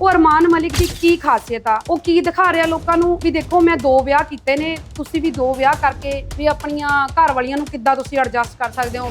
ਉਹ ਅਰਮਾਨ ਮਲਿਕ ਦੀ ਕੀ ਖਾਸੀਅਤ ਆ? ਉਹ ਕੀ ਦਿਖਾ ਰਿਹਾ ਲੋਕਾਂ ਨੂੰ ਵੀ ਦੇਖੋ, ਮੈਂ ਦੋ ਵਿਆਹ ਕੀਤੇ ਨੇ, ਤੁਸੀਂ ਵੀ ਦੋ ਵਿਆਹ ਕਰਕੇ ਵੀ ਆਪਣੀਆਂ ਘਰ ਵਾਲੀਆਂ ਨੂੰ ਕਿੱਦਾਂ ਤੁਸੀਂ ਐਡਜਸਟ ਕਰ ਸਕਦੇ ਹੋ?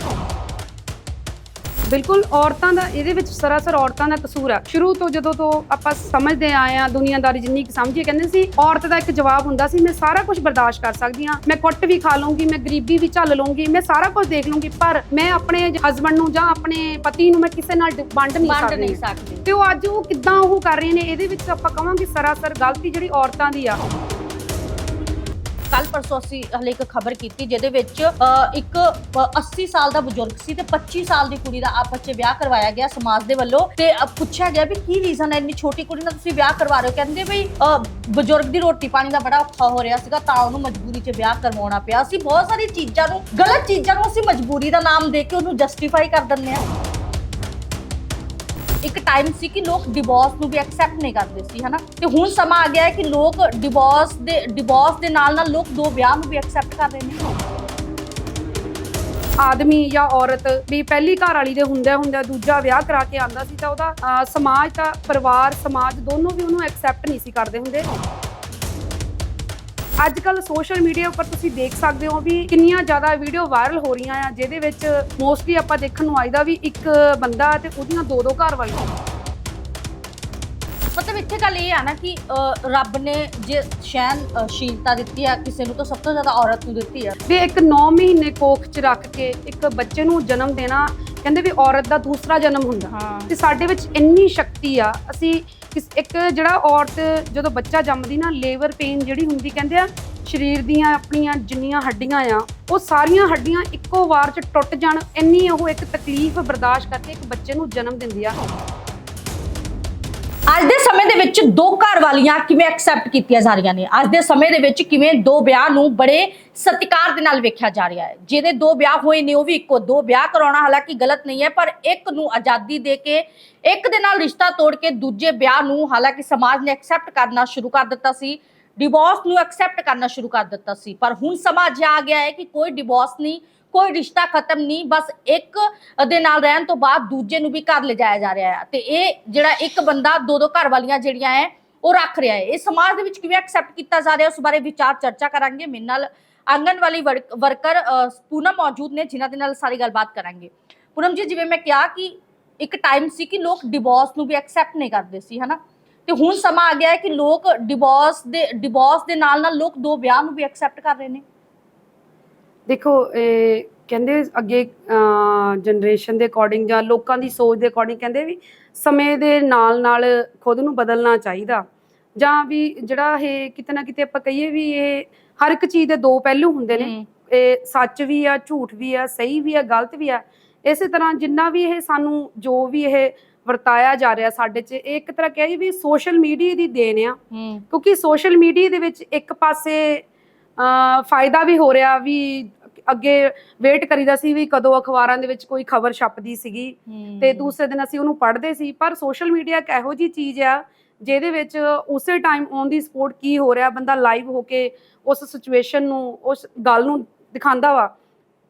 ਬਿਲਕੁਲ ਔਰਤਾਂ ਦਾ ਇਹਦੇ ਵਿੱਚ ਸਰਾਸਰ ਔਰਤਾਂ ਦਾ ਕਸੂਰ ਆ। ਸ਼ੁਰੂ ਤੋਂ ਜਦੋਂ ਤੋਂ ਆਪਾਂ ਸਮਝਦੇ ਆਏ ਆ ਦੁਨੀਆਦਾਰੀ ਜਿੰਨੀ ਕੁ ਸਮਝੀਏ ਕਹਿੰਦੇ ਸੀ ਔਰਤ ਦਾ ਇੱਕ ਜਵਾਬ ਹੁੰਦਾ ਸੀ ਮੈਂ ਸਾਰਾ ਕੁਝ ਬਰਦਾਸ਼ਤ ਕਰ ਸਕਦੀ ਆ ਮੈਂ ਕੁੱਟ ਵੀ ਖਾ ਲਵਾਂਗੀ ਮੈਂ ਗਰੀਬੀ ਵੀ ਝੱਲ ਲਵਾਂਗੀ ਮੈਂ ਸਾਰਾ ਕੁਝ ਦੇਖ ਲਵਾਂਗੀ ਪਰ ਮੈਂ ਆਪਣੇ ਹਸਬੰਡ ਨੂੰ ਜਾਂ ਆਪਣੇ ਪਤੀ ਨੂੰ ਮੈਂ ਕਿਸੇ ਨਾਲ ਵੰਡ ਨਹੀਂ ਵੰਡ ਸਕਦੀ। ਨਹੀਂ ਸਕਦੀ। ਤੇ ਉਹ ਅੱਜ ਉਹ ਕਿੱਦਾਂ ਉਹ ਕਰ ਰਹੇ ਨੇ ਇਹਦੇ ਵਿੱਚ ਆਪਾਂ ਕਵਾਂਗੇ ਸਰਾਸਰ ਗਲਤੀ ਜਿਹੜੀ ਔਰਤਾਂ ਦੀ ਆ। ਕੱਲ ਪਰਸੋਂ ਅਸੀਂ ਹਲੇ ਇੱਕ ਖਬਰ ਕੀਤੀ ਜਿਹਦੇ ਵਿੱਚ ਇੱਕ 80 ਸਾਲ ਦਾ ਬਜ਼ੁਰਗ ਸੀ ਤੇ 25 ਸਾਲ ਦੀ ਕੁੜੀ ਦਾ ਆਪਸ 'ਚ ਵਿਆਹ ਕਰਵਾਇਆ ਗਿਆ ਸਮਾਜ ਦੇ ਵੱਲੋਂ ਤੇ ਪੁੱਛਿਆ ਗਿਆ ਵੀ ਕੀ ਰੀਜ਼ਨ ਹੈ ਇੰਨੀ ਛੋਟੀ ਕੁੜੀ ਨਾਲ ਤੁਸੀਂ ਵਿਆਹ ਕਰਵਾ ਰਹੇ ਹੋ? ਕਹਿੰਦੇ ਵੀ ਅ, ਬਜ਼ੁਰਗ ਦੀ ਰੋਟੀ ਪਾਣੀ ਦਾ ਬੜਾ ਔਖਾ ਹੋ ਰਿਹਾ ਸੀਗਾ ਤਾਂ ਉਹਨੂੰ ਮਜਬੂਰੀ 'ਚ ਵਿਆਹ ਕਰਵਾਉਣਾ ਪਿਆ। ਅਸੀਂ ਬਹੁਤ ਸਾਰੀ ਚੀਜ਼ਾਂ ਨੂੰ ਗਲਤ ਚੀਜ਼ਾਂ ਨੂੰ ਅਸੀਂ ਮਜਬੂਰੀ ਦਾ ਨਾਮ ਦੇ ਕੇ ਉਹਨੂੰ ਜਸਟੀਫਾਈ ਕਰ ਦਿੰਦੇ ਆ ਇੱਕ ਟਾਈਮ ਸੀ ਕਿ ਲੋਕ ਡਿਵੋਰਸ ਨੂੰ ਵੀ ਐਕਸੈਪਟ ਨਹੀਂ ਕਰਦੇ ਸੀ ਹਨਾ? ਤੇ ਹੁਣ ਸਮਾਂ ਆ ਗਿਆ ਹੈ ਕਿ ਲੋਕ ਡਿਵੋਰਸ ਦੇ ਡਿਵੋਰਸ ਦੇ ਨਾਲ ਨਾਲ ਲੋਕ ਦੋ ਵਿਆਹ ਨੂੰ ਵੀ ਐਕਸੈਪਟ ਕਰ ਰਹੇ ਨੇ। ਆਦਮੀ ਜਾਂ ਔਰਤ ਵੀ ਪਹਿਲੀ ਘਰ ਵਾਲੀ ਦੇ ਹੁੰਦਿਆਂ ਹੁੰਦਿਆਂ ਦੂਜਾ ਵਿਆਹ ਕਰਾ ਕੇ ਆਂਦਾ ਸੀ ਤਾਂ ਉਹਦਾ ਅਹ, ਸਮਾਜ ਤਾਂ ਪਰਿਵਾਰ ਸਮਾਜ ਦੋਨੋਂ ਵੀ ਉਹਨੂੰ ਐਕਸੈਪਟ ਨਹੀਂ ਸੀ ਕਰਦੇ ਹੁੰਦੇ। ਅੱਜ ਕੱਲ ਸੋਸ਼ਲ ਮੀਡੀਆ ਉੱਪਰ ਤੁਸੀਂ ਦੇਖ ਸਕਦੇ ਹੋ ਵੀ ਕਿੰਨੀਆਂ ਜ਼ਿਆਦਾ ਵੀਡੀਓ ਵਾਇਰਲ ਹੋ ਰਹੀਆਂ ਆ ਜਿਹਦੇ ਵਿੱਚ ਮੋਸਟਲੀ ਆਪਾਂ ਦੇਖਣ ਨੂੰ ਆਈਦਾ ਵੀ ਇੱਕ ਬੰਦਾ ਤੇ ਉਹਦੀਆਂ ਦੋ ਦੋ ਘਰ ਵਾਲੀਆਂ। ਮਤਲਬ ਇੱਥੇ ਗੱਲ ਇਹ ਆ ਨਾ ਕਿ ਰੱਬ ਨੇ ਜੇ ਸ਼ੈਨਸ਼ੀਲਤਾ ਦਿੱਤੀ ਆ ਕਿਸੇ ਨੂੰ ਤਾਂ ਸਭ ਤੋਂ ਜ਼ਿਆਦਾ ਔਰਤ ਨੂੰ ਦਿੱਤੀ ਆ। ਵੀ ਇੱਕ 9 ਮਹੀਨੇ ਕੋਖ 'ਚ ਰੱਖ ਕੇ ਇੱਕ ਬੱਚੇ ਨੂੰ ਜਨਮ ਦੇਣਾ ਕਹਿੰਦੇ ਵੀ ਔਰਤ ਦਾ ਦੂਸਰਾ ਜਨਮ ਹੁੰਦਾ। ਤੇ ਸਾਡੇ ਵਿੱਚ ਇੰਨੀ ਸ਼ਕਤੀ ਆ ਅਸੀਂ ਇੱਕ ਜਿਹੜਾ ਔਰਤ ਜਦੋਂ ਬੱਚਾ ਜੰਮਦੀ ਨਾ ਲੇਬਰ ਪੇਨ ਜਿਹੜੀ ਹੁੰਦੀ ਕਹਿੰਦੇ ਆ, ਸਰੀਰ ਦੀਆਂ ਆਪਣੀਆਂ ਜਿੰਨੀਆਂ ਹੱਡੀਆਂ ਆ, ਉਹ ਸਾਰੀਆਂ ਹੱਡੀਆਂ ਇੱਕੋ ਵਾਰ ਚ ਟੁੱਟ ਜਾਣ, ਇੰਨੀ ਉਹ ਇੱਕ ਤਕਲੀਫ ਬਰਦਾਸ਼ਤ ਕਰਕੇ ਇੱਕ ਬੱਚੇ ਨੂੰ ਜਨਮ ਦਿੰਦੀ ਆ। ਅੱਜ ਦੇ ਸਮੇਂ ਦੇ ਵਿੱਚ ਦੋ ਘਰ ਵਾਲੀਆਂ ਕਿਵੇਂ ਐਕਸੈਪਟ ਕੀਤੀਆਂ ਜਾ ਰਹੀਆਂ ਨੇ? ਅੱਜ ਦੇ ਸਮੇਂ ਦੇ ਵਿੱਚ ਕਿਵੇਂ ਦੋ ਵਿਆਹ ਨੂੰ ਬੜੇ ਸਤਿਕਾਰ ਦੇ ਨਾਲ ਵੇਖਿਆ ਜਾ ਰਿਹਾ ਹੈ? ਜਿਹਦੇ ਦੋ ਵਿਆਹ ਹੋਏ ਨੇ, ਉਹ ਵੀ ਇੱਕੋ, ਦੋ ਵਿਆਹ ਕਰਾਉਣਾ ਹਾਲਾਂਕਿ ਗਲਤ ਨਹੀਂ ਹੈ, ਪਰ ਇੱਕ ਨੂੰ ਆਜ਼ਾਦੀ ਦੇ ਕੇ, ਇੱਕ ਦੇ ਨਾਲ ਰਿਸ਼ਤਾ ਤੋੜ ਕੇ ਦੂਜੇ ਵਿਆਹ ਨੂੰ ਹਾਲਾਂਕਿ ਸਮਾਜ ਨੇ ਐਕਸੈਪਟ ਕਰਨਾ ਸ਼ੁਰੂ ਕਰ ਦਿੱਤਾ ਸੀ ਡਿਵੋਰਸ ਨੂੰ ਐਕਸੈਪਟ ਕਰਨਾ ਸ਼ੁਰੂ ਕਰ ਦਿੱਤਾ ਸੀ। ਪਰ ਹੁਣ ਸਮਾਂ ਜਿਹਾ ਆ ਗਿਆ ਹੈ ਕਿ ਕੋਈ ਡਿਵੋਰਸ ਨਹੀਂ ਕੋਈ ਰਿਸ਼ਤਾ ਖਤਮ ਨਹੀਂ, ਬਸ ਇੱਕ ਦੇ ਨਾਲ ਰਹਿਣ ਤੋਂ ਬਾਅਦ ਦੂਜੇ ਨੂੰ ਵੀ ਘਰ ਲਿਜਾਇਆ ਜਾ ਰਿਹਾ ਹੈ। ਤੇ ਇਹ ਜਿਹੜਾ ਇੱਕ ਬੰਦਾ ਦੋ ਦੋ ਘਰ ਵਾਲੀਆਂ ਜਿਹੜੀਆਂ ਹੈ, ਉਹ ਰੱਖ ਰਿਹਾ ਹੈ। ਇਹ ਸਮਾਜ ਦੇ ਵਿੱਚ ਕਿਵੇਂ ਐਕਸੈਪਟ ਕੀਤਾ ਜਾ ਰਿਹਾ, ਉਸ ਬਾਰੇ ਵਿਚਾਰ ਚਰਚਾ ਕਰਾਂਗੇ। ਮੇਰੇ ਨਾਲ ਆਂਗਨਵਾੜੀ ਵਰਕ- ਵਰਕਰ ਪੂਨਮ ਮੌਜੂਦ ਨੇ, ਜਿਨ੍ਹਾਂ ਦੇ ਨਾਲ ਸਾਰੀ ਗੱਲਬਾਤ ਕਰਾਂਗੇ। ਪੂਨਮ ਜੀ, ਜਿਵੇਂ ਮੈਂ ਕਿਹਾ ਕਿ ਇੱਕ ਟਾਈਮ ਸੀ ਕਿ ਲੋਕ ਡਿਵੋਰਸ ਨੂੰ ਵੀ ਐਕਸੈਪਟ ਨਹੀਂ ਕਰਦੇ ਸੀ, ਹਨਾ? ਤੇ ਹੁਣ ਸਮਾਂ ਆ ਗਿਆ ਹੈ ਕਿ ਲੋਕ ਡਿਵੋਰਸ ਦੇ ਡਿਵੋਰਸ ਦੇ ਨਾਲ ਨਾਲ ਲੋਕ ਦੋ ਵਿਆਹ ਨੂੰ ਵੀ ਐਕਸੈਪਟ ਕਰ ਰਹੇ ਨੇ। ਦੇਖੋ ਇਹ ਕਹਿੰਦੇ ਅੱਗੇ ਜਨਰੇਸ਼ਨ ਦੇ ਅਕੋਰਡਿੰਗ ਜਾਂ ਲੋਕਾਂ ਦੀ ਸੋਚ ਦੇ ਅਕੋਰਡਿੰਗ ਕਹਿੰਦੇ ਵੀ ਸਮੇਂ ਦੇ ਨਾਲ ਨਾਲ ਖੁਦ ਨੂੰ ਬਦਲਣਾ ਚਾਹੀਦਾ। ਜਾਂ ਵੀ ਜਿਹੜਾ ਇਹ ਕਿਤੇ ਨਾ ਕਿਤੇ ਆਪਾਂ ਕਹੀਏ ਵੀ ਇਹ ਹਰ ਇੱਕ ਚੀਜ਼ ਦੇ ਦੋ ਪਹਿਲੂ ਹੁੰਦੇ ਨੇ। ਇਹ ਸੱਚ ਵੀ ਆ ਝੂਠ ਵੀ ਆ ਸਹੀ ਵੀ ਆ ਗਲਤ ਵੀ ਆ ਇਸੇ ਤਰ੍ਹਾਂ ਜਿੰਨਾ ਵੀ ਇਹ ਸਾਨੂੰ ਜੋ ਵੀ ਇਹ ਵਰਤਾਇਆ ਜਾ ਰਿਹਾ ਸਾਡੇ 'ਚ ਇਹ ਇੱਕ ਤਰ੍ਹਾਂ ਕਹਿ ਵੀ ਸੋਸ਼ਲ ਮੀਡੀਆ ਦੀ ਦੇਣ ਆ। ਕਿਉਂਕਿ ਸੋਸ਼ਲ ਮੀਡੀਆ ਦੇ ਵਿੱਚ ਇੱਕ ਪਾਸੇ ਫਾਇਦਾ ਵੀ ਹੋ ਰਿਹਾ ਵੀ ਅੱਗੇ ਵੇਟ ਕਰੀਦਾ ਸੀ ਵੀ ਕਦੋਂ ਅਖਬਾਰਾਂ ਦੇ ਵਿੱਚ ਕੋਈ ਖਬਰ ਛਪਦੀ ਸੀਗੀ। ਤੇ ਦੂਸਰੇ ਦਿਨ ਅਸੀਂ ਉਹਨੂੰ ਪੜ੍ਹਦੇ ਸੀ ਪਰ ਸੋਸ਼ਲ ਮੀਡੀਆ ਇੱਕ ਇਹੋ ਜੀ ਚੀਜ਼ ਆ ਜਿਹਦੇ ਵਿੱਚ ਉਸੇ ਟਾਈਮ ਔਨ ਦੀ ਸਪੋਰਟ ਕੀ ਹੋ ਰਿਹਾ ਬੰਦਾ ਲਾਈਵ ਹੋ ਕੇ ਉਸ ਸਿਚੁਏਸ਼ਨ ਨੂੰ ਉਸ ਗੱਲ ਨੂੰ ਦਿਖਾਉਂਦਾ ਵਾ।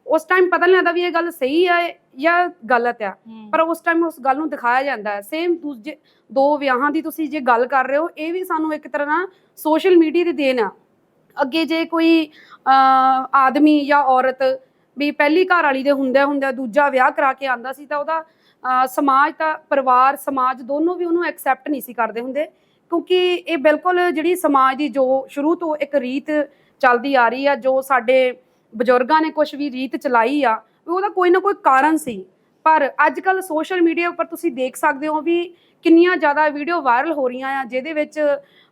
ਉਸ ਟਾਈਮ ਪਤਾ ਨਹੀਂ ਲੱਗਦਾ ਵੀ ਇਹ ਗੱਲ ਸਹੀ ਆ ਜਾਂ ਗਲਤ ਆ ਪਰ ਉਸ ਟਾਈਮ ਉਸ ਗੱਲ ਨੂੰ ਦਿਖਾਇਆ ਜਾਂਦਾ ਹੈ। ਸੇਮ ਦੂਜੇ ਦੋ ਵਿਆਹਾਂ ਦੀ ਤੁਸੀਂ ਜੇ ਗੱਲ ਕਰ ਰਹੇ ਹੋ ਇਹ ਵੀ ਸਾਨੂੰ ਇੱਕ ਤਰ੍ਹਾਂ ਨਾਲ ਸੋਸ਼ਲ ਮੀਡੀਆ ਦੀ ਦੇਣ ਆ। ਅੱਗੇ ਜੇ ਕੋਈ ਆਦਮੀ ਜਾਂ ਔਰਤ ਵੀ ਪਹਿਲੀ ਘਰ ਵਾਲੀ ਦੇ ਹੁੰਦਿਆਂ ਹੁੰਦਿਆਂ ਦੂਜਾ ਵਿਆਹ ਕਰਾ ਕੇ ਆਂਦਾ ਸੀ ਤਾਂ ਉਹਦਾ ਸਮਾਜ ਤਾਂ ਪਰਿਵਾਰ, ਸਮਾਜ ਦੋਨੋਂ ਵੀ ਉਹਨੂੰ ਐਕਸੈਪਟ ਨਹੀਂ ਸੀ ਕਰਦੇ ਹੁੰਦੇ। ਕਿਉਂਕਿ ਇਹ ਬਿਲਕੁਲ ਜਿਹੜੀ ਸਮਾਜ ਦੀ ਜੋ ਸ਼ੁਰੂ ਤੋਂ ਇੱਕ ਰੀਤ ਚੱਲਦੀ ਆ ਰਹੀ ਆ, ਜੋ ਸਾਡੇ ਬਜ਼ੁਰਗਾਂ ਨੇ ਕੁਝ ਵੀ ਰੀਤ ਚਲਾਈ ਆ, ਵੀ ਉਹਦਾ ਕੋਈ ਨਾ ਕੋਈ ਕਾਰਨ ਸੀ। ਪਰ ਅੱਜ ਕੱਲ ਸੋਸ਼ਲ ਮੀਡੀਆ ਉੱਪਰ ਤੁਸੀਂ ਦੇਖ ਸਕਦੇ ਹੋ ਵੀ ਕਿੰਨੀਆਂ ਜ਼ਿਆਦਾ ਵੀਡੀਓ ਵਾਇਰਲ ਹੋ ਰਹੀਆਂ ਆ ਜਿਹਦੇ ਵਿੱਚ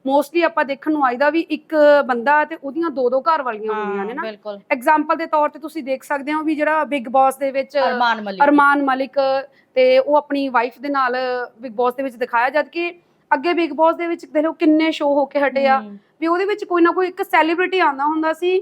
ਮੋਸਟਲੀ ਆਪਾਂ ਦੇਖਣ ਨੂੰ ਆਈਦਾ ਵੀ ਇੱਕ ਬੰਦਾ ਤੇ ਉਹਦੀਆਂ ਦੋ ਦੋ ਘਰ ਵਾਲੀਆਂ ਹੁੰਦੀਆਂ ਨੇ ਨਾ। ਬਿਲਕੁਲ। ਐਗਜ਼ਾਮਪਲ ਦੇ ਤੌਰ ਤੇ ਤੁਸੀਂ ਦੇਖ ਸਕਦੇ ਹੋ ਵੀ ਜਿਹੜਾ ਬਿਗ ਬਾਸ ਦੇ ਵਿੱਚ ਅਰਮਾਨ ਮਲਿਕ। ਅਰਮਾਨ ਮਲਿਕ ਤੇ ਉਹ ਆਪਣੀ ਵਾਈਫ ਦੇ ਨਾਲ ਬਿਗ ਬਾਸ ਦੇ ਵਿੱਚ ਦਿਖਾਇਆ ਜਦ ਕਿ ਅੱਗੇ ਬਿਗ ਬਾਸ ਦੇ ਵਿੱਚ ਦੇਖੋ ਕਿੰਨੇ ਸ਼ੋਅ ਹੋ ਕੇ ਹਟੇ ਆ। ਵੀ ਉਹਦੇ ਵਿੱਚ ਕੋਈ ਨਾ ਕੋਈ ਇੱਕ ਸੈਲੀਬ੍ਰਿਟੀ ਆਉਂਦਾ ਹੁੰਦਾ ਸੀ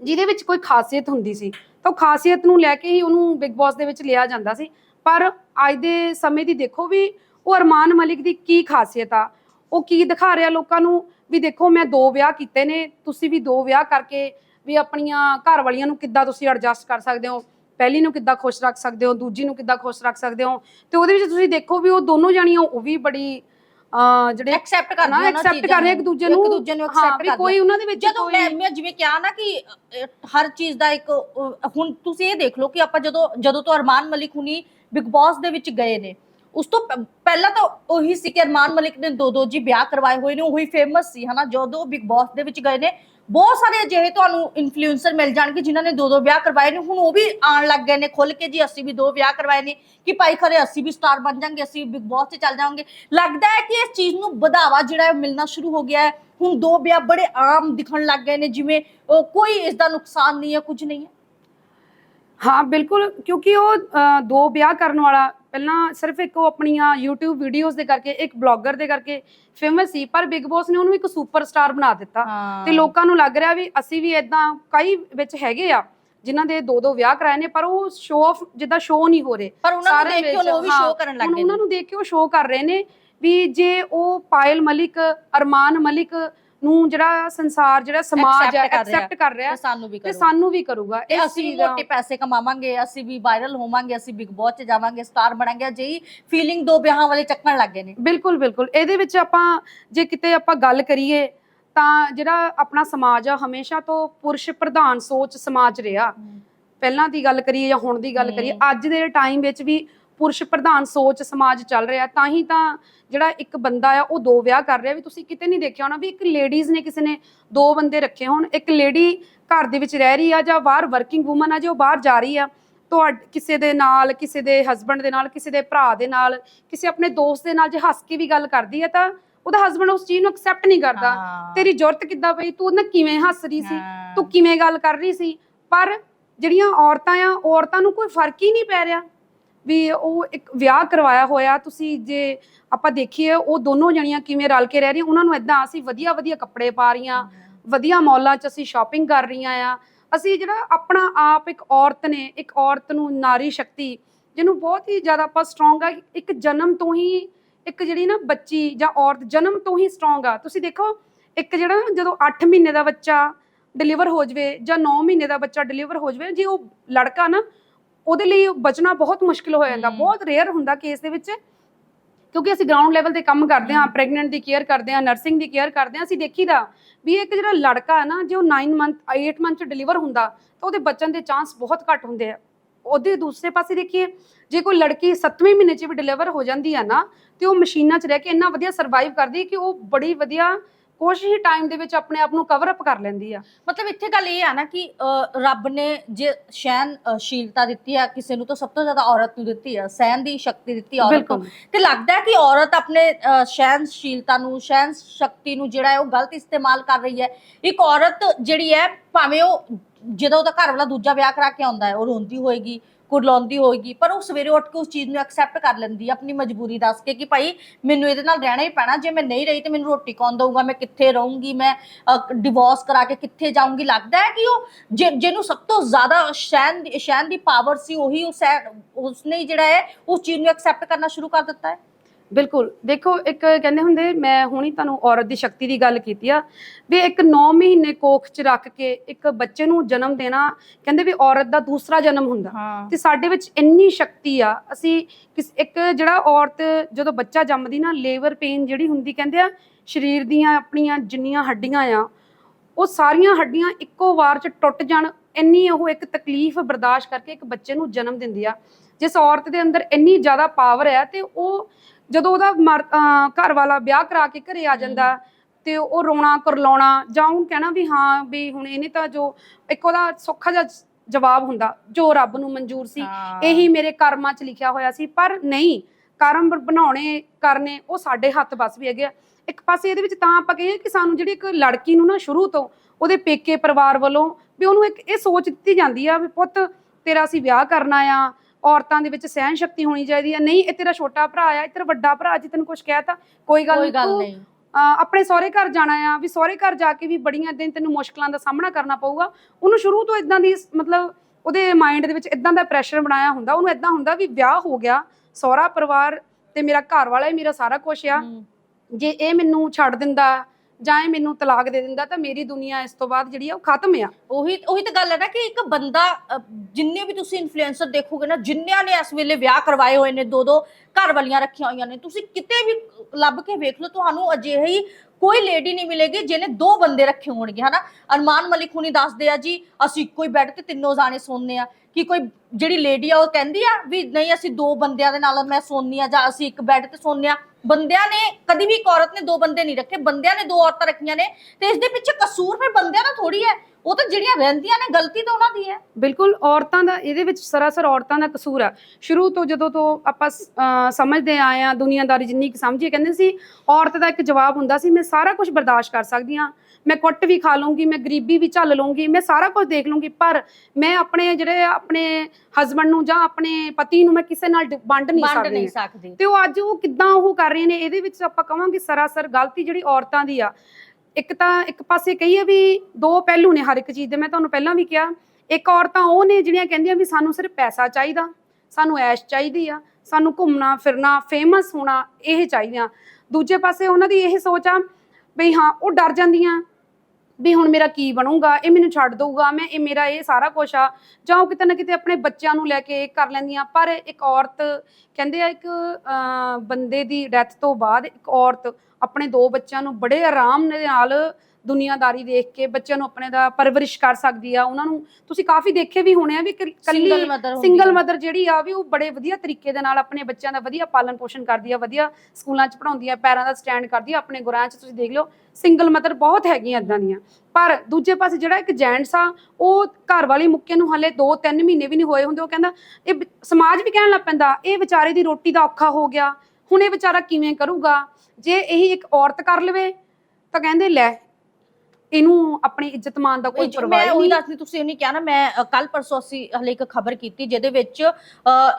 ਜਿਹਦੇ ਵਿੱਚ ਕੋਈ ਖਾਸੀਅਤ ਹੁੰਦੀ ਸੀ। ਤਾਂ ਉਹ ਖਾਸੀਅਤ ਨੂੰ ਲੈ ਕੇ ਹੀ ਉਹਨੂੰ ਬਿਗ ਬਾਸ ਦੇ ਵਿੱਚ ਲਿਆ ਜਾਂਦਾ ਸੀ। ਪਰ ਅੱਜ ਦੇ ਸਮੇਂ ਦੀ ਦੇਖੋ ਵੀ ਉਹ ਅਰਮਾਨ ਮਲਿਕ ਦੀ ਕੀ ਖਾਸੀਅਤ ਆ? ਉਹ ਕੀ ਦਿਖਾ ਰਿਹਾ ਲੋਕਾਂ ਨੂੰ? ਵੀ ਦੇਖੋ ਮੈਂ ਦੋ ਵਿਆਹ ਕੀਤੇ ਨੇ ਤੁਸੀਂ ਵੀ ਦੋ ਵਿਆਹ ਕਰਕੇ ਵੀ ਆਪਣੀਆਂ ਘਰ ਵਾਲੀਆਂ ਨੂੰ ਕਿੱਦਾਂ ਤੁਸੀਂ ਐਡਜਸਟ ਕਰ ਸਕਦੇ ਹੋ? ਪਹਿਲੀ ਨੂੰ ਕਿੱਦਾਂ ਖੁਸ਼ ਰੱਖ ਸਕਦੇ ਹੋ? ਦੂਜੀ ਨੂੰ ਕਿੱਦਾਂ ਖੁਸ਼ ਰੱਖ ਸਕਦੇ ਹੋ? ਤੇ ਉਹਦੇ ਵਿੱਚ ਤੁਸੀਂ ਦੇਖੋ ਵੀ ਉਹ ਦੋਨੋਂ ਜਾਣੀਆਂ ਉਹ ਵੀ ਬੜੀ ਜਿਹੜੇ ਐਕਸੈਪਟ ਕਰਨਾ ਐਕਸੈਪਟ ਕਰ ਰਹੇ ਇੱਕ ਦੂਜੇ ਨੂੰ। ਇੱਕ ਦੂਜੇ ਨੂੰ ਐਕਸੈਪਟ ਕਰ ਕੋਈ ਉਹਨਾਂ ਦੇ ਵਿੱਚ ਜਦੋਂ ਮੈਂ ਜਿਵੇਂ ਕਿਹਾ ਨਾ ਕਿ ਹਰ ਚੀਜ਼ ਦਾ ਇੱਕ ਹੁਣ ਤੁਸੀਂ ਇਹ ਦੇਖ ਲਓ ਕਿ ਆਪਾਂ ਜਦੋਂ ਜਦੋਂ ਤੋਂ ਅਰਮਾਨ ਮਲਿਕ ਹੁਣੀ ਬਿਗ ਬਾਸ ਦੇ ਵਿੱਚ ਗਏ ਨੇ ਉਸ ਤੋਂ ਪ- ਪਹਿਲਾਂ ਤਾਂ ਉਹੀ ਸੀ ਕਿ ਅਰਮਾਨ ਮਲਿਕ ਨੇ ਦੋ ਦੋ ਜੀ ਵਿਆਹ ਕਰਵਾਏ ਹੋਏ ਨੇ ਉਹੀ ਫੇਮਸ ਸੀ ਹਨਾ? ਜਦੋਂ ਬਿਗ ਬਾਸ ਦੇ ਵਿੱਚ ਗਏ ਨੇ ਬਹੁਤ ਸਾਰੇ ਅਜਿਹੇ ਤੁਹਾਨੂੰ ਇਨਫਲੂਐਂਸਰ ਮਿਲ ਜਾਣਗੇ ਜਿਨ੍ਹਾਂ ਨੇ ਦੋ ਦੋ ਵਿਆਹ ਕਰਵਾਏ ਨੇ ਹੁਣ ਉਹ ਵੀ ਆਣ ਲੱਗ ਗਏ ਨੇ ਖੁੱਲ ਕੇ ਜੀ ਅਸੀਂ ਵੀ ਦੋ ਵਿਆਹ ਕਰਵਾਏ ਨੇ ਕਿ ਭਾਈ ਖਰੇ ਅਸੀਂ ਵੀ ਸਟਾਰ ਬਣ ਜਾਾਂਗੇ ਅਸੀਂ ਬਿਗ ਬਾਸ 'ਚ ਚੱਲ ਜਾਵਾਂਗੇ। ਲੱਗਦਾ ਹੈ ਕਿ ਇਸ ਚੀਜ਼ ਨੂੰ ਵਧਾਵਾ ਜਿਹੜਾ ਹੈ ਮਿਲਣਾ ਸ਼ੁਰੂ ਹੋ ਗਿਆ ਹੈ। ਹੁਣ ਦੋ ਵਿਆਹ ਬੜੇ ਆਮ ਦਿਖਣ ਲੱਗ ਗਏ ਨੇ ਜਿਵੇਂ ਉਹ ਕੋਈ ਇਸ ਦਾ ਨੁਕਸਾਨ ਨਹੀਂ ਹੈ ਕੁਝ ਨਹੀਂ ਹੈ। ਹਾਂ ਬਿਲਕੁਲ ਕਿਉਂਕਿ ਉਹ ਅਹ, ਦੋ ਵਿਆਹ ਕਰਨ ਵਾਲਾ ਪਹਿਲਾਂ ਸਿਰਫ ਇੱਕ ਉਹ ਆਪਣੀਆਂ YouTube ਵੀਡੀਓਜ਼ ਦੇ ਕਰਕੇ ਇੱਕ ਬਲੌਗਰ ਦੇ ਕਰਕੇ ਫੇਮਸ ਸੀ ਪਰ ਬਿਗ ਬੌਸ ਨੇ ਉਹਨੂੰ ਇੱਕ ਸੁਪਰਸਟਾਰ ਬਣਾ ਦਿੱਤਾ। ਤੇ ਲੋਕਾਂ ਨੂੰ ਲੱਗ ਰਿਹਾ ਵੀ ਅਸੀਂ ਵੀ ਇਦਾਂ ਕਈ ਵਿੱਚ ਹੈਗੇ ਆ ਜਿਨ੍ਹਾਂ ਦੇ ਦੋ ਦੋ ਵਿਆਹ ਕਰਾਏ ਨੇ ਪਰ ਉਹ ਸ਼ੋਅ ਆਫ ਜਿੱਦਾਂ ਸ਼ੋਅ ਨਹੀਂ ਹੋ ਰਹੇ। ਪਰ ਉਹਨਾਂ ਨੂੰ ਦੇਖ ਕੇ ਉਹ ਵੀ ਸ਼ੋਅ ਕਰਨ ਲੱਗ ਗਏ ਉਹਨਾਂ ਨੂੰ। ਦੇਖ ਕੇ ਉਹ ਸ਼ੋਅ ਕਰ ਰਹੇ ਨੇ ਵੀ ਜੇ ਉਹ ਪਾਇਲ ਮਲਿਕ ਅਰਮਾਨ ਮਲਿਕ ਨੂੰ ਜਿਹੜਾ ਸੰਸਾਰ ਜਿਹੜਾ ਸਮਾਜ ਹੈ। ਐਕਸੈਪਟ ਕਰ ਰਿਹਾ ਸਾਨੂੰ ਵੀ ਤੇ ਸਾਨੂੰ ਵੀ ਕਰੂਗਾ। ਇਸ ਅਸੀਂ ਮੋਟੇ ਪੈਸੇ ਕਮਾਵਾਂਗੇ ਅਸੀਂ ਵੀ ਵਾਇਰਲ ਹੋਵਾਂਗੇ ਅਸੀਂ ਬਿਗ ਬਾਸ 'ਚ ਜਾਵਾਂਗੇ ਸਟਾਰ ਬਣਾਂਗੇ ਅਜਿਹੀ ਫੀਲਿੰਗ ਦੋ ਵਿਆਹਾਂ ਵਾਲੇ ਚੱਕਣ ਲੱਗ ਗਏ ਨੇ। ਬਿਲਕੁਲ ਬਿਲਕੁਲ। ਇਹਦੇ ਵਿੱਚ ਆਪਾਂ ਜੇ ਕਿਤੇ ਆਪਾਂ ਗੱਲ ਕਰੀਏ ਤਾਂ ਜਿਹੜਾ ਆਪਣਾ ਸਮਾਜ ਆ ਹਮੇਸ਼ਾ ਤੋਂ ਪੁਰਸ਼ ਪ੍ਰਧਾਨ ਸੋਚ ਸਮਾਜ ਰਿਹਾ। ਪਹਿਲਾਂ ਦੀ ਗੱਲ ਕਰੀਏ ਜਾਂ ਹੁਣ ਦੀ ਗੱਲ ਕਰੀਏ। ਅੱਜ ਦੇ ਟਾਈਮ ਵਿੱਚ ਵੀ ਪੁਰਸ਼ ਪ੍ਰਧਾਨ ਸੋਚ ਸਮਾਜ ਚੱਲ ਰਿਹਾ ਤਾਂ ਹੀ ਤਾਂ ਜਿਹੜਾ ਇੱਕ ਬੰਦਾ ਆ ਉਹ ਦੋ ਵਿਆਹ ਕਰ ਰਿਹਾ। ਵੀ ਤੁਸੀਂ ਕਿਤੇ ਨਹੀਂ ਦੇਖਿਆ ਹੋਣਾ ਵੀ ਇੱਕ ਲੇਡੀਜ਼ ਨੇ ਕਿਸੇ ਨੇ ਦੋ ਬੰਦੇ ਰੱਖੇ ਹੋਣ। ਇੱਕ ਲੇਡੀ ਘਰ ਦੇ ਵਿੱਚ ਰਹਿ ਰਹੀ ਆ ਜਾਂ ਬਾਹਰ ਵਰਕਿੰਗ ਔਮਨ ਆ ਜੇ ਉਹ ਬਾਹਰ ਜਾ ਰਹੀ ਆ ਤੁਹਾਡ ਕਿਸੇ ਦੇ ਨਾਲ ਕਿਸੇ ਦੇ ਹਸਬੰਡ ਦੇ ਨਾਲ ਕਿਸੇ ਦੇ ਭਰਾ ਦੇ ਨਾਲ ਕਿਸੇ ਆਪਣੇ ਦੋਸਤ ਦੇ ਨਾਲ ਜੇ ਹੱਸ ਕੇ ਵੀ ਗੱਲ ਕਰਦੀ ਆ ਤਾਂ ਉਹਦਾ ਹਸਬੰਡ ਉਸ ਚੀਜ਼ ਨੂੰ ਐਕਸੈਪਟ ਨਹੀਂ ਕਰਦਾ। ਤੇਰੀ ਜ਼ਰੂਰਤ ਕਿੱਦਾਂ ਪਈ? ਤੂੰ ਨਾ ਕਿਵੇਂ ਹੱਸ ਰਹੀ ਸੀ। ਤੂੰ ਕਿਵੇਂ ਗੱਲ ਕਰ ਰਹੀ ਸੀ? ਪਰ ਜਿਹੜੀਆਂ ਔਰਤਾਂ ਆ ਔਰਤਾਂ ਨੂੰ ਕੋਈ ਫ਼ਰਕ ਹੀ ਨਹੀਂ ਪੈ ਰਿਹਾ। ਵੀ ਉਹ ਇੱਕ ਵਿਆਹ ਕਰਵਾਇਆ ਹੋਇਆ, ਤੁਸੀਂ ਜੇ ਆਪਾਂ ਦੇਖੀਏ, ਉਹ ਦੋਨੋਂ ਜਣੀਆਂ ਕਿਵੇਂ ਰਲ ਕੇ ਰਹਿ ਰਹੀਆਂ, ਉਹਨਾਂ ਨੂੰ ਇਦਾਂ ਅਸੀਂ ਵਧੀਆ ਵਧੀਆ ਕੱਪੜੇ ਪਾ ਰਹੀਆਂ, ਵਧੀਆ ਮੌਲਾਂ 'ਚ ਅਸੀਂ ਸ਼ਾਪਿੰਗ ਕਰ ਰਹੀਆਂ ਆ। ਅਸੀਂ ਜਿਹੜਾ ਆਪਣਾ ਆਪ ਇੱਕ ਔਰਤ ਨੇ, ਇੱਕ ਔਰਤ ਨੂੰ ਨਾਰੀ ਸ਼ਕਤੀ, ਜਿਹਨੂੰ ਬਹੁਤ ਹੀ ਜ਼ਿਆਦਾ ਆਪਾਂ ਸਟਰੋਂਗ ਆ, ਇੱਕ ਜਨਮ ਤੋਂ ਹੀ, ਇੱਕ ਜਿਹੜੀ ਨਾ ਬੱਚੀ ਜਾਂ ਔਰਤ ਜਨਮ ਤੋਂ ਹੀ ਸਟਰੋਂਗ ਆ। ਤੁਸੀਂ ਦੇਖੋ, ਇੱਕ ਜਿਹੜਾ ਨਾ ਜਦੋਂ 8 ਮਹੀਨੇ ਦਾ ਬੱਚਾ ਡਿਲੀਵਰ ਹੋ ਜਵੇ ਜਾਂ 9 ਮਹੀਨੇ ਦਾ ਬੱਚਾ ਡਿਲੀਵਰ ਹੋ ਜਵੇ, ਜੇ ਉਹ ਲੜਕਾ ਨਾ ਉਹਦੇ ਲਈ ਬਚਣਾ ਬਹੁਤ ਮੁਸ਼ਕਿਲ ਹੋ ਜਾਂਦਾ। ਬਹੁਤ ਰੇਅਰ ਹੁੰਦਾ ਕੇਸ ਦੇ ਵਿੱਚ ਕਿਉਂਕਿ ਅਸੀਂ ਗਰਾਊਂਡ ਲੈਵਲ ਤੇ ਕੰਮ ਕਰਦੇ ਹਾਂ। ਪ੍ਰੈਗਨੈਂਟ ਦੀ ਕੇਅਰ ਕਰਦੇ ਹਾਂ ਨਰਸਿੰਗ ਦੀ ਕੇਅਰ ਕਰਦੇ ਹਾਂ ਅਸੀਂ ਦੇਖੀਦਾ ਵੀ ਇੱਕ ਜਿਹੜਾ ਲੜਕਾ ਹੈ ਨਾ ਜੇ ਉਹ 9 ਮੰਥ 8 ਮੰਥ ਚ ਡਿਲੀਵਰ ਹੁੰਦਾ ਤਾਂ ਉਹਦੇ ਬਚਣ ਦੇ ਚਾਂਸ ਬਹੁਤ ਘੱਟ ਹੁੰਦੇ ਆ ਉਹਦੇ ਦੂਸਰੇ ਪਾਸੇ ਦੇਖੀਏ ਜੇ ਕੋਈ ਲੜਕੀ 7ਵੇਂ ਮਹੀਨੇ 'ਚ ਵੀ ਡਿਲੀਵਰ ਹੋ ਜਾਂਦੀ ਹੈ ਨਾ ਤੇ ਉਹ ਮਸ਼ੀਨਾਂ 'ਚ ਰਹਿ ਕੇ ਇੰਨਾ ਵਧੀਆ ਸਰਵਾਈਵ ਕਰਦੀ ਹੈ ਕਿ ਉਹ ਬੜੀ ਵਧੀਆ ਕੁਛ ਹੀ ਟਾਈਮ ਦੇ ਵਿੱਚ ਆਪਣੇ ਆਪ ਨੂੰ ਕਵਰ ਅਪ ਕਰ ਲੈਂਦੀ ਆ। ਮਤਲਬ ਇੱਥੇ ਗੱਲ ਇਹ ਆ ਨਾ ਕਿ ਰੱਬ ਨੇ ਜੇ ਸਹਿਨਸ਼ੀਲਤਾ ਦਿੱਤੀ ਆ ਕਿਸੇ ਨੂੰ ਤਾਂ ਸਭ ਤੋਂ ਜ਼ਿਆਦਾ ਔਰਤ ਨੂੰ ਦਿੱਤੀ ਆ ਸਹਿਨ ਦੀ ਸ਼ਕਤੀ ਦਿੱਤੀ ਔਰਤ ਨੂੰ। ਬਿਲਕੁਲ। ਤੇ ਲੱਗਦਾ ਹੈ ਕਿ ਔਰਤ ਆਪਣੇ ਅ, ਸਹਿਨਸ਼ੀਲਤਾ ਨੂੰ ਸਹਿਨ ਸ਼ਕਤੀ ਨੂੰ ਜਿਹੜਾ ਹੈ ਉਹ ਗਲਤ ਇਸਤੇਮਾਲ ਕਰ ਰਹੀ ਹੈ। ਇੱਕ ਔਰਤ ਜਿਹੜੀ ਹੈ ਭਾਵੇਂ ਉਹ ਜਦੋਂ ਉਹਦਾ ਘਰ ਵਾਲਾ ਦੂਜਾ ਵਿਆਹ ਕਰਾ ਕੇ ਆਉਂਦਾ ਹੈ ਉਹ ਰੋਂਦੀ ਹੋਏਗੀ ਕੁਰਲਾਉਂਦੀ ਹੋਏਗੀ, ਪਰ ਉਹ ਸਵੇਰੇ ਉੱਠ ਕੇ ਉਸ ਚੀਜ਼ ਨੂੰ ਐਕਸੈਪਟ ਕਰ ਲੈਂਦੀ ਹੈ ਆਪਣੀ ਮਜਬੂਰੀ ਦੱਸ ਕੇ ਕਿ ਭਾਈ ਮੈਨੂੰ ਇਹਦੇ ਨਾਲ ਰਹਿਣਾ ਹੀ ਪੈਣਾ, ਜੇ ਮੈਂ ਨਹੀਂ ਰਹੀ ਤੇ ਮੈਨੂੰ ਰੋਟੀ ਕੌਣ ਦਊਗਾ, ਮੈਂ ਕਿੱਥੇ ਰਹੂੰਗੀ, ਮੈਂ ਡਿਵੋਰਸ ਕਰਾ ਕੇ ਕਿੱਥੇ ਜਾਊਂਗੀ, ਲੱਗਦਾ ਹੈ ਕਿ ਉਹ ਜਿ- ਜਿਹਨੂੰ ਸਭ ਤੋਂ ਜ਼ਿਆਦਾ ਸ਼ੈਨ ਦੀ ਸ਼ੈਨ ਦੀ ਪਾਵਰ ਸੀ, ਉਹੀ ਉਸ ਉਸਨੇ ਜਿਹੜਾ ਹੈ, ਉਸ ਚੀਜ਼ ਨੂੰ ਐਕਸੈਪਟ ਕਰਨਾ ਸ਼ੁਰੂ ਕਰ ਦਿੱਤਾ ਹੈ। ਬਿਲਕੁਲ। ਦੇਖੋ ਇੱਕ ਕਹਿੰਦੇ ਹੁੰਦੇ ਮੈਂ ਹੁਣੀ ਤੁਹਾਨੂੰ ਔਰਤ ਦੀ ਸ਼ਕਤੀ ਦੀ ਗੱਲ ਕੀਤੀ ਆ ਵੀ ਇੱਕ 9 ਮਹੀਨੇ ਕੋਖ 'ਚ ਰੱਖ ਕੇ ਇੱਕ ਬੱਚੇ ਨੂੰ ਜਨਮ ਦੇਣਾ ਕਹਿੰਦੇ ਵੀ ਔਰਤ ਦਾ ਦੂਸਰਾ ਜਨਮ ਹੁੰਦਾ। ਤੇ ਸਾਡੇ ਵਿੱਚ ਇੰਨੀ ਸ਼ਕਤੀ ਆ ਅਸੀਂ ਇੱਕ ਜਿਹੜਾ ਔਰਤ ਜਦੋਂ ਬੱਚਾ ਜੰਮਦੀ ਨਾ ਲੇਬਰ ਪੇਨ ਜਿਹੜੀ ਹੁੰਦੀ ਕਹਿੰਦੇ ਆ ਸਰੀਰ ਦੀਆਂ ਆਪਣੀਆਂ ਜਿੰਨੀਆਂ ਹੱਡੀਆਂ ਆ ਉਹ ਸਾਰੀਆਂ ਹੱਡੀਆਂ ਇੱਕੋ ਵਾਰ ਚ ਟੁੱਟ ਜਾਣ ਇੰਨੀ ਉਹ ਇੱਕ ਤਕਲੀਫ ਬਰਦਾਸ਼ਤ ਕਰਕੇ ਇੱਕ ਬੱਚੇ ਨੂੰ ਜਨਮ ਦਿੰਦੀ ਆ। ਜਿਸ ਔਰਤ ਦੇ ਅੰਦਰ ਇੰਨੀ ਜ਼ਿਆਦਾ ਪਾਵਰ ਹੈ ਤੇ ਉਹ ਜਦੋਂ ਉਹਦਾ ਘਰ ਵਾਲਾ ਵਿਆਹ ਕਰਾ ਕੇ ਘਰੇ ਆ ਜਾਂਦਾ ਤੇ ਉਹ ਰੋਣਾ ਕਰਲਾਉਣਾ ਜਾਂ ਉਹ ਕਹਿਣਾ ਵੀ ਹਾਂ ਵੀ ਹੁਣ ਇਹਨੇ ਤਾਂ ਜੋ ਇੱਕ ਉਹਦਾ ਸੌਖਾ ਜਿਹਾ ਜਵਾਬ ਹੁੰਦਾ ਜੋ ਰੱਬ ਨੂੰ ਮਨਜ਼ੂਰ ਸੀ ਇਹੀ ਮੇਰੇ ਕਰਮਾਂ 'ਚ ਲਿਖਿਆ ਹੋਇਆ ਸੀ। ਪਰ ਨਹੀਂ ਕਰਮ ਬਣਾਉਣੇ ਕਰਨੇ ਉਹ ਸਾਡੇ ਹੱਥ ਬਸ ਵੀ ਹੈਗੇ ਆ। ਇੱਕ ਪਾਸੇ ਇਹਦੇ ਵਿੱਚ ਤਾਂ ਆਪਾਂ ਕਹੀਏ ਕਿ ਸਾਨੂੰ ਜਿਹੜੀ ਇੱਕ ਲੜਕੀ ਨੂੰ ਨਾ ਸ਼ੁਰੂ ਤੋਂ ਉਹਦੇ ਪੇਕੇ ਪਰਿਵਾਰ ਵੱਲੋਂ ਵੀ ਉਹਨੂੰ ਇੱਕ ਇਹ ਸੋਚ ਦਿੱਤੀ ਜਾਂਦੀ ਆ ਵੀ ਪੁੱਤ ਤੇਰਾ ਅਸੀਂ ਵਿਆਹ ਕਰਨਾ ਆ ਔਰਤਾਂ ਦੇ ਵਿੱਚ ਸਹਿਨ ਸ਼ਕਤੀ ਹੋਣੀ ਚਾਹੀਦੀ ਆ ਨਹੀਂ ਇਹ ਤੇਰਾ ਛੋਟਾ ਭਰਾ ਆ ਇਹ ਤੇਰਾ ਵੱਡਾ ਭਰਾ ਜੇ ਤੈਨੂੰ ਕੁਝ ਕਹਿਤਾ ਕੋਈ ਗੱਲ ਕੋਈ ਗੱਲ ਤੂੰ ਨਹੀਂ। ਅਹ ਆਪਣੇ ਸਹੁਰੇ ਘਰ ਜਾਣਾ ਆ ਵੀ ਸਹੁਰੇ ਘਰ ਜਾ ਕੇ ਵੀ ਬੜੀਆਂ ਦਿਨ ਤੈਨੂੰ ਮੁਸ਼ਕਲਾਂ ਦਾ ਸਾਹਮਣਾ ਕਰਨਾ ਪਊਗਾ। ਉਹਨੂੰ ਸ਼ੁਰੂ ਤੋਂ ਇਦਾਂ ਦੀ ਮਤਲਬ ਉਹਦੇ ਮਾਈਂਡ ਦੇ ਵਿੱਚ ਇਦਾਂ ਦਾ ਪ੍ਰੈਸ਼ਰ ਬਣਾਇਆ ਹੁੰਦਾ ਉਹਨੂੰ ਇਦਾਂ ਹੁੰਦਾ ਵੀ ਵਿਆਹ ਹੋ ਗਿਆ ਸਹੁਰਾ ਪਰਿਵਾਰ ਤੇ ਮੇਰਾ ਘਰ ਵਾਲਾ ਹੀ ਮੇਰਾ ਸਾਰਾ ਕੁਝ ਆ। ਹਮ, ਜੇ ਇਹ ਮੈਨੂੰ ਛੱਡ ਦਿੰਦਾ ਜਾਂ ਇਹ ਮੈਨੂੰ ਤਲਾਕ ਦੇ ਦਿੰਦਾ ਤਾਂ ਮੇਰੀ ਦੁਨੀਆ ਇਸ ਤੋਂ ਬਾਅਦ ਜਿਹੜੀ ਆ ਉਹ ਖਤਮ ਆ। ਉਹੀ ਉਹੀ ਤਾਂ ਗੱਲ ਹੈ ਨਾ ਕਿ ਇੱਕ ਬੰਦਾ ਅਹ, ਜਿੰਨੇ ਵੀ ਤੁਸੀਂ ਇਨਫਲੂਐਂਸਰ ਦੇਖੋਗੇ ਨਾ ਜਿੰਨਿਆਂ ਨੇ ਇਸ ਵੇਲੇ ਵਿਆਹ ਕਰਵਾਏ ਹੋਏ ਨੇ ਦੋ ਦੋ ਘਰ ਵਾਲੀਆਂ ਰੱਖੀਆਂ ਹੋਈਆਂ ਨੇ ਤੁਸੀਂ ਕਿਤੇ ਵੀ ਲੱਭ ਕੇ ਵੇਖ ਲਓ ਤੁਹਾਨੂੰ ਅਜਿਹੀ ਕੋਈ ਲੇਡੀ ਨਹੀਂ ਮਿਲੇਗੀ ਜਿਹਨੇ ਦੋ ਬੰਦੇ ਰੱਖੇ ਹੋਣਗੇ ਹਨਾ? ਅਰਮਾਨ ਮਲਿਕ ਹੁਣੀ ਦੱਸਦੇ ਆ ਜੀ ਅਸੀਂ ਇੱਕੋ ਹੀ ਬੈੱਡ ਤੇ ਤਿੰਨੋਂ ਜਾਣੇ ਸੌਂਦੇ ਆ। ਕਿ ਕੋਈ ਜਿਹੜੀ ਲੇਡੀ ਆ ਉਹ ਕਹਿੰਦੀ ਆ ਵੀ ਨਹੀਂ ਅਸੀਂ ਦੋ ਬੰਦਿਆਂ ਦੇ ਨਾਲ ਮੈਂ ਸੌਂਦੀ ਆ ਜਾਂ ਅਸੀਂ ਇੱਕ ਬੈੱਡ ਤੇ ਸੌਂਦੇ ਆ। ਬੰਦਿਆਂ ਨੇ ਕਦੀ ਵੀ ਇੱਕ ਔਰਤ ਨੇ ਦੋ ਬੰਦੇ ਨਹੀਂ ਰੱਖੇ, ਬੰਦਿਆਂ ਨੇ ਦੋ ਔਰਤਾਂ ਰੱਖੀਆਂ ਨੇ ਤੇ ਇਸ ਦੇ ਪਿੱਛੇ ਕਸੂਰ ਫਿਰ ਬੰਦਿਆਂ ਦਾ ਥੋੜੀ ਹੈ। ਉਹ ਤਾਂ ਜਿਹੜੀਆਂ ਰਹਿੰਦੀਆਂ ਨੇ ਗਲਤੀ ਤਾਂ ਉਹਨਾਂ ਦੀ ਹੈ। ਬਿਲਕੁਲ ਔਰਤਾਂ ਦਾ ਇਹਦੇ ਵਿੱਚ ਸਰਾਸਰ ਔਰਤਾਂ ਦਾ ਕਸੂਰ ਆ। ਸ਼ੁਰੂ ਤੋਂ ਜਦੋਂ ਤੋਂ ਆਪਾਂ ਸ- ਅਹ ਸਮਝਦੇ ਆਏ ਆ ਦੁਨੀਆਦਾਰੀ ਜਿੰਨੀ ਕੁ ਸਮਝੀਏ ਕਹਿੰਦੇ ਸੀ ਔਰਤ ਦਾ ਇੱਕ ਜਵਾਬ ਹੁੰਦਾ ਸੀ ਮੈਂ ਸਾਰਾ ਕੁਝ ਬਰਦਾਸ਼ਤ ਕਰ ਸਕਦੀ ਹਾਂ। ਮੈਂ ਕੁੱਟ ਵੀ ਖਾ ਲੂੰਗੀ ਮੈਂ ਗਰੀਬੀ ਵੀ ਝੱਲ ਲੂੰਗੀ ਮੈਂ ਸਾਰਾ ਕੁਝ ਦੇਖ ਲੂੰਗੀ ਪਰ ਮੈਂ ਆਪਣੇ ਜਿਹੜੇ ਆਪਣੇ ਹਸਬੰਡ ਨੂੰ ਜਾਂ ਆਪਣੇ ਪਤੀ ਨੂੰ ਮੈਂ ਕਿਸੇ ਨਾਲ ਡਿ- ਵੰਡ ਨਹੀਂ ਵੰਡ ਸਕਦੀ ਨਹੀਂ ਸਕਦੀ। ਤੇ ਉਹ ਅੱਜ ਉਹ ਕਿੱਦਾਂ ਉਹ ਕਰ ਰਹੇ ਨੇ ਇਹਦੇ ਵਿੱਚ ਆਪਾਂ ਕਵਾਂਗੇ ਸਰਾਸਰ ਗਲਤੀ ਜਿਹੜੀ ਔਰਤਾਂ ਦੀ ਆ। ਇੱਕ ਤਾਂ ਇੱਕ ਪਾਸੇ ਕਹੀਏ ਵੀ ਦੋ ਪਹਿਲੂ ਨੇ ਹਰ ਇੱਕ ਚੀਜ਼ ਦੇ ਮੈਂ ਤੁਹਾਨੂੰ ਪਹਿਲਾਂ ਵੀ ਕਿਹਾ ਇੱਕ ਔਰਤਾਂ ਉਹ ਨੇ ਜਿਹੜੀਆਂ ਕਹਿੰਦੀਆਂ ਵੀ ਸਾਨੂੰ ਸਿਰਫ ਪੈਸਾ ਚਾਹੀਦਾ ਸਾਨੂੰ ਐਸ਼ ਚਾਹੀਦੀ ਆ ਸਾਨੂੰ ਘੁੰਮਣਾ ਫਿਰਨਾ ਫੇਮਸ ਹੋਣਾ ਇਹ ਚਾਹੀਦਾ ਦੂਜੇ ਪਾਸੇ ਉਹਨਾਂ ਦੀ ਇਹ ਸੋਚ ਆ ਵੀ ਹਾਂ ਉਹ ਡਰ ਜਾਂਦੀਆਂ ਵੀ ਹੁਣ ਮੇਰਾ ਕੀ ਬਣੂਗਾ ਇਹ ਮੈਨੂੰ ਛੱਡ ਦਊਗਾ ਮੈਂ ਇਹ ਮੇਰਾ ਇਹ ਸਾਰਾ ਕੁਝ ਆ। ਜਾਂ ਉਹ ਕਿਤੇ ਨਾ ਕਿਤੇ ਆਪਣੇ ਬੱਚਿਆਂ ਨੂੰ ਲੈ ਕੇ ਕਰ ਲੈਂਦੀਆਂ। ਪਰ ਇੱਕ ਔਰਤ ਕਹਿੰਦੇ ਆ ਇੱਕ ਅਹ, ਬੰਦੇ ਦੀ ਡੈਥ ਤੋਂ ਬਾਅਦ ਇੱਕ ਔਰਤ ਆਪਣੇ ਦੋ ਬੱਚਿਆਂ ਨੂੰ ਬੜੇ ਆਰਾਮ ਦੇ ਨਾਲ ਦੁਨੀਆਦਾਰੀ ਦੇਖ ਕੇ ਬੱਚਿਆਂ ਨੂੰ ਆਪਣੇ ਦਾ ਪਰਵਰਿਸ਼ ਕਰ ਸਕਦੀ ਆ ਉਹਨਾਂ ਨੂੰ ਤੁਸੀਂ ਕਾਫੀ ਦੇਖੇ ਵੀ ਹੋਣੇ ਆ ਵੀ ਕੱਲੀ ਸਿੰਗਲ ਮਦਰ ਜਿਹੜੀ ਆ ਵੀ ਉਹ ਬੜੇ ਵਧੀਆ ਤਰੀਕੇ ਦੇ ਨਾਲ ਆਪਣੇ ਬੱਚਿਆਂ ਦਾ ਵਧੀਆ ਪਾਲਣ ਪੋਸ਼ਣ ਕਰਦੀ ਆ ਵਧੀਆ ਸਕੂਲਾਂ 'ਚ ਪੜਾਉਂਦੀ ਆ ਪੈਰਾਂ ਦਾ ਸਟੈਂਡ ਕਰਦੀ ਆ ਆਪਣੇ ਗੁਰਾਂ 'ਚ ਤੁਸੀਂ ਦੇਖ ਲਓ ਸਿੰਗਲ ਮਦਰ ਬਹੁਤ ਹੈਗੀਆਂ ਇਦਾਂ ਦੀਆਂ। ਪਰ ਦੂਜੇ ਪਾਸੇ ਜਿਹੜਾ ਇੱਕ ਜੈਂਟਸ ਆ ਉਹ ਘਰ ਵਾਲੀ ਮੁੱਕੇ ਨੂੰ ਹਲੇ 2-3 ਮਹੀਨੇ ਵੀ ਨਹੀਂ ਹੋਏ ਹੁੰਦੇ ਉਹ ਕਹਿੰਦਾ ਇਹ ਸਮਾਜ ਵੀ ਕਹਿਣ ਲੱਗ ਪੈਂਦਾ ਇਹ ਵਿਚਾਰੇ ਦੀ ਰੋਟੀ ਦਾ ਔਖਾ ਹੋ ਗਿਆ ਹੁਣ ਇਹ ਵਿਚਾਰਾ ਕਿਵੇਂ ਕਰੂਗਾ? ਜੇ ਇਹੀ ਇੱਕ ਔਰਤ ਕਰ ਲਵੇ ਤਾਂ ਕਹਿੰਦੇ ਲੈ ਇਹਨੂੰ ਆਪਣੀ ਇੱਜ਼ਤ ਮਾਨ ਦਾ ਕੋਈ ਪਰਵਾਹ ਮੈਂ ਹੀ ਉਹੀ ਨਹੀਂ। ਦੱਸਦੀ ਤੁਸੀਂ ਉਹਨੇ ਕਿਹਾ ਨਾ ਮੈਂ ਕੱਲ ਪਰਸੋਂ ਅਸੀਂ ਹਲੇ ਇੱਕ ਖਬਰ ਕੀਤੀ ਜਿਹਦੇ ਵਿੱਚ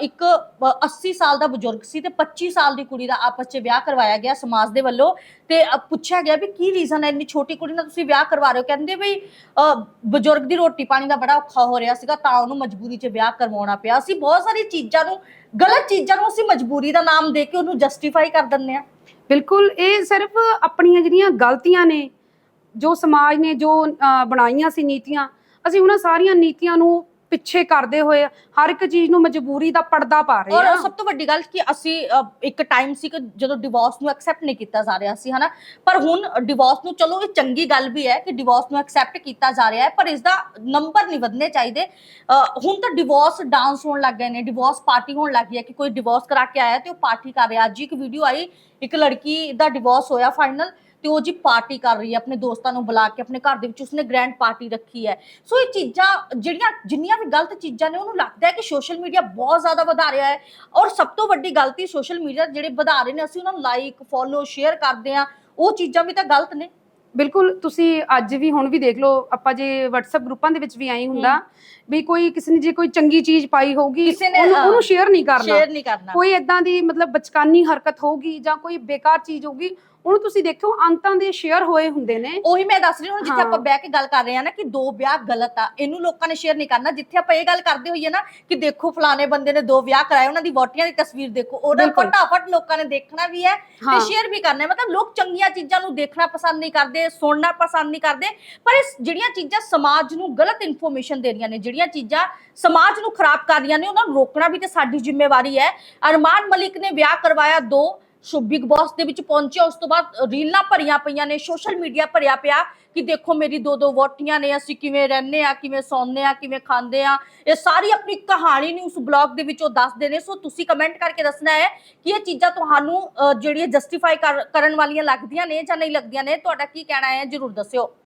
ਇੱਕ ਅ, 80 ਸਾਲ ਦਾ ਬਜ਼ੁਰਗ ਸੀ ਤੇ 25 ਸਾਲ ਦੀ ਕੁੜੀ ਦਾ ਆਪਸ 'ਚ ਵਿਆਹ ਕਰਵਾਇਆ ਗਿਆ ਸਮਾਜ ਦੇ ਵੱਲੋਂ ਤੇ ਪੁੱਛਿਆ ਗਿਆ ਵੀ ਕੀ ਰੀਜ਼ਨ ਹੈ ਇੰਨੀ ਛੋਟੀ ਕੁੜੀ ਨਾਲ ਤੁਸੀਂ ਵਿਆਹ ਕਰਵਾ ਰਹੇ ਹੋ? ਕਹਿੰਦੇ ਵੀ ਬਜ਼ੁਰਗ ਦੀ ਰੋਟੀ ਪਾਣੀ ਦਾ ਬੜਾ ਔਖਾ ਹੋ ਰਿਹਾ ਸੀਗਾ ਤਾਂ ਉਹਨੂੰ ਮਜਬੂਰੀ 'ਚ ਵਿਆਹ ਕਰਵਾਉਣਾ ਪਿਆ। ਅਸੀਂ ਬਹੁਤ ਸਾਰੀ ਚੀਜ਼ਾਂ ਨੂੰ ਗਲਤ ਚੀਜ਼ਾਂ ਨੂੰ ਅਸੀਂ ਮਜਬੂਰੀ ਦਾ ਨਾਮ ਦੇ ਕੇ ਉਹਨੂੰ ਜਸਟੀਫਾਈ ਕਰ ਦਿੰਦੇ ਆ ਬਿਲਕੁਲ ਇਹ ਸਿਰਫ ਆਪਣੀਆਂ ਜਿਹੜੀਆਂ ਗਲਤੀਆਂ ਨੇ ਜੋ ਸਮਾਜ ਨੇ ਜੋ ਅਹ, ਬਣਾਈਆਂ ਸੀ ਨੀਤੀਆਂ ਅਸੀਂ ਉਹਨਾਂ ਸਾਰੀਆਂ ਨੀਤੀਆਂ ਨੂੰ ਪਿੱਛੇ ਕਰਦੇ ਹੋਏ ਹਰ ਇੱਕ ਚੀਜ਼ ਨੂੰ ਮਜਬੂਰੀ ਦਾ ਪਰਦਾ ਪਾ ਰਹੇ ਔਰ ਆ। ਸਭ ਤੋਂ ਵੱਡੀ ਗੱਲ ਕਿ ਅਸੀਂ ਇੱਕ ਟਾਈਮ ਸੀ ਕਿ ਜਦੋਂ ਡਿਵੋਰਸ ਨੂੰ ਐਕਸੈਪਟ ਨਹੀਂ ਕੀਤਾ ਜਾ ਰਿਹਾ ਸੀ ਹਨਾ? ਪਰ ਹੁਣ ਡਿਵੋਰਸ ਨੂੰ ਚਲੋ ਇਹ ਚੰਗੀ ਗੱਲ ਵੀ ਹੈ ਕਿ ਡਿਵੋਰਸ ਨੂੰ ਐਕਸੈਪਟ ਕੀਤਾ ਜਾ ਰਿਹਾ ਹੈ ਪਰ ਇਸ ਦਾ ਨੰਬਰ ਨਹੀਂ ਵਧਨੇ ਚਾਹੀਦੇ। ਹੁਣ ਤਾਂ ਡਿਵੋਰਸ ਡਾਂਸ ਹੋਣ ਲੱਗ ਗਏ ਨੇ ਡਿਵੋਰਸ ਪਾਰਟੀ ਹੋਣ ਲੱਗ ਗਈ ਹੈ ਕਿ ਕੋਈ ਡਿਵੋਰਸ ਕਰਾ ਕੇ ਆਇਆ ਤੇ ਉਹ ਪਾਰਟੀ ਕਰ ਰਿਹਾ। ਅੱਜ ਹੀ ਇੱਕ ਵੀਡੀਓ ਆਈ ਇੱਕ ਲੜਕੀ ਦਾ ਡਿਵੋਰਸ ਹੋਇਆ ਫਾਈਨਲ ਤੇ ਉਹ ਜੀ ਪਾਰਟੀ ਕਰ ਰਹੀ ਹੈ ਆਪਣੇ ਦੋਸਤਾਂ ਨੂੰ ਬੁਲਾ ਕੇ ਆਪਣੇ ਘਰ ਦੇ ਵਿੱਚ ਉਸਨੇ ਗ੍ਰੈਂਡ ਪਾਰਟੀ ਰੱਖੀ ਹੈ। ਸੋ ਇਹ ਚੀਜ਼ਾਂ ਜਿਹੜੀਆਂ ਜਿੰਨੀਆਂ ਵੀ ਗਲਤ ਚੀਜ਼ਾਂ ਨੇ ਉਹਨੂੰ ਲੱਗਦਾ ਹੈ ਕਿ ਸੋਸ਼ਲ ਮੀਡੀਆ ਬਹੁਤ ਜ਼ਿਆਦਾ ਵਧਾ ਰਿਹਾ ਹੈ। ਔਰ ਸਭ ਤੋਂ ਵੱਡੀ ਗਲਤੀ ਸੋਸ਼ਲ ਮੀਡੀਆ ਜਿਹੜੇ ਵਧਾ ਰਹੇ ਨੇ ਅਸੀਂ ਉਹਨਾਂ ਨੂੰ ਲਾਈਕ ਫੋਲੋ ਸ਼ੇਅਰ ਕਰਦੇ ਆ ਉਹ ਚੀਜ਼ਾਂ ਵੀ ਤਾਂ ਗਲਤ ਨੇ। ਬਿਲਕੁਲ ਤੁਸੀਂ ਅੱਜ ਵੀ ਹੁਣ ਵੀ ਦੇਖ ਲਓ ਆਪਾਂ ਜੇ WhatsApp ਗਰੁੱਪਾਂ ਦੇ ਵਿੱਚ ਵੀ ਆਈ ਹੁੰਦਾ ਵੀ ਕੋਈ ਕਿਸੇ ਨੇ ਜੇ ਕੋਈ ਚੰਗੀ ਚੀਜ਼ ਪਾਈ ਹੋਊਗੀ ਉਹਨੂੰ ਹਾਂ, ਉਹਨੂੰ ਸ਼ੇਅਰ ਨਹੀਂ ਕਰਨਾ। ਸ਼ੇਅਰ ਨਹੀਂ ਕਰਨਾ। ਕੋਈ ਇਦਾਂ ਦੀ ਮਤਲਬ ਬਚਕਾਨੀ ਹਰਕਤ ਹੋਊਗੀ ਜਾਂ ਕੋਈ ਬੇਕਾਰ ਚੀਜ਼ ਹੋਊਗੀ ਉਹਨੂੰ ਤੁਸੀਂ ਦੇਖੋ ਅੰਤਾਂ ਦੇ ਸ਼ੇਅਰ ਹੋਏ ਹੁੰਦੇ ਨੇ ਉਹੀ ਮੈਂ ਦੱਸ ਰਹੀ ਹਾਂ ਹੁਣ ਜਿੱਥੇ। ਆਪਾਂ ਬਹਿ ਕੇ ਗੱਲ ਕਰ ਰਹੇ ਹਾਂ ਨਾ ਕਿ ਦੋ ਵਿਆਹ ਗਲਤ ਆ ਇਹਨੂੰ ਲੋਕਾਂ ਨੇ ਸ਼ੇਅਰ ਨਹੀਂ ਕਰਨਾ ਜਿੱਥੇ ਆਪਾਂ ਇਹ ਗੱਲ ਕਰਦੇ ਹੋਈਏ ਨਾ ਕਿ ਦੇਖੋ ਫਲਾਣੇ ਬੰਦੇ ਨੇ ਦੋ ਵਿਆਹ ਕਰਾਏ ਉਹਨਾਂ ਦੀ ਵੋਟੀਆਂ ਦੀ ਤਸਵੀਰ ਦੇਖੋ ਉਹਦਾ ਬਿਲਕੁਲ। ਫਟਾਫਟ ਲੋਕਾਂ ਨੇ ਦੇਖਣਾ ਵੀ ਹੈ ਤੇ। ਸ਼ੇਅਰ ਵੀ ਕਰਨਾ ਮਤਲਬ ਲੋਕ ਚੰਗੀਆਂ ਚੀਜ਼ਾਂ ਨੂੰ ਦੇਖਣਾ ਪਸੰਦ ਨਹੀਂ ਕਰਦੇ ਸੁਣਨਾ ਪਸੰਦ ਨਹੀਂ ਕਰਦੇ ਪਰ ਇਹ ਜਿਹੜੀਆਂ ਚੀਜ਼ਾਂ ਸਮਾਜ ਨੂੰ ਗਲਤ ਇਨਫੋਰਮੇਸ਼ਨ ਦੇ ਰਹੀਆਂ ਨੇ ਜਿਹੜੀਆਂ ਚੀਜ਼ਾਂ ਸਮਾਜ ਨੂੰ ਖਰਾਬ ਕਰ ਰਹੀਆਂ ਨੇ ਉਹਨਾਂ ਨੂੰ ਰੋਕਣਾ ਵੀ ਤੇ ਸਾਡੀ ਜ਼ਿੰਮੇਵਾਰੀ ਹੈ ਅਰਮਾਨ ਮਲਿਕ ਨੇ ਵਿਆਹ ਕਰਵਾਇਆ ਦੋ ਸ਼ੋ ਬਿਗ ਬਾਸ ਦੇ ਵਿੱਚ ਪਹੁੰਚਿਆ ਉਸ ਤੋਂ ਬਾਅਦ ਰੀਲਾਂ ਭਰੀਆਂ ਪਈਆਂ ਨੇ ਸੋਸ਼ਲ ਮੀਡੀਆ ਭਰਿਆ ਪਿਆ ਕਿ ਦੇਖੋ ਮੇਰੀ ਦੋ ਦੋ ਵੋਟੀਆਂ ਨੇ ਅਸੀਂ ਕਿਵੇਂ ਰਹਿੰਦੇ ਆ ਕਿਵੇਂ ਸੌਂਦੇ ਆ ਕਿਵੇਂ ਖਾਂਦੇ ਆ ਇਹ ਸਾਰੀ ਆਪਣੀ ਕਹਾਣੀ ਨੂੰ ਉਸ ਬਲੌਗ ਦੇ ਵਿੱਚ ਉਹ ਦੱਸਦੇ ਨੇ। ਸੋ ਤੁਸੀਂ ਕਮੈਂਟ ਕਰਕੇ ਦੱਸਣਾ ਹੈ ਕਿ ਇਹ ਚੀਜ਼ਾਂ ਤੁਹਾਨੂੰ ਅਹ, ਜਿਹੜੀਆਂ ਜਸਟੀਫਾਈ ਕਰਨ ਵਾਲੀਆਂ ਲੱਗਦੀਆਂ ਨੇ ਜਾਂ ਨਹੀਂ ਲੱਗਦੀਆਂ ਨੇ ਤੁਹਾਡਾ ਕੀ ਕਹਿਣਾ ਹੈ? ਜਰੂਰ ਦੱਸਿਓ।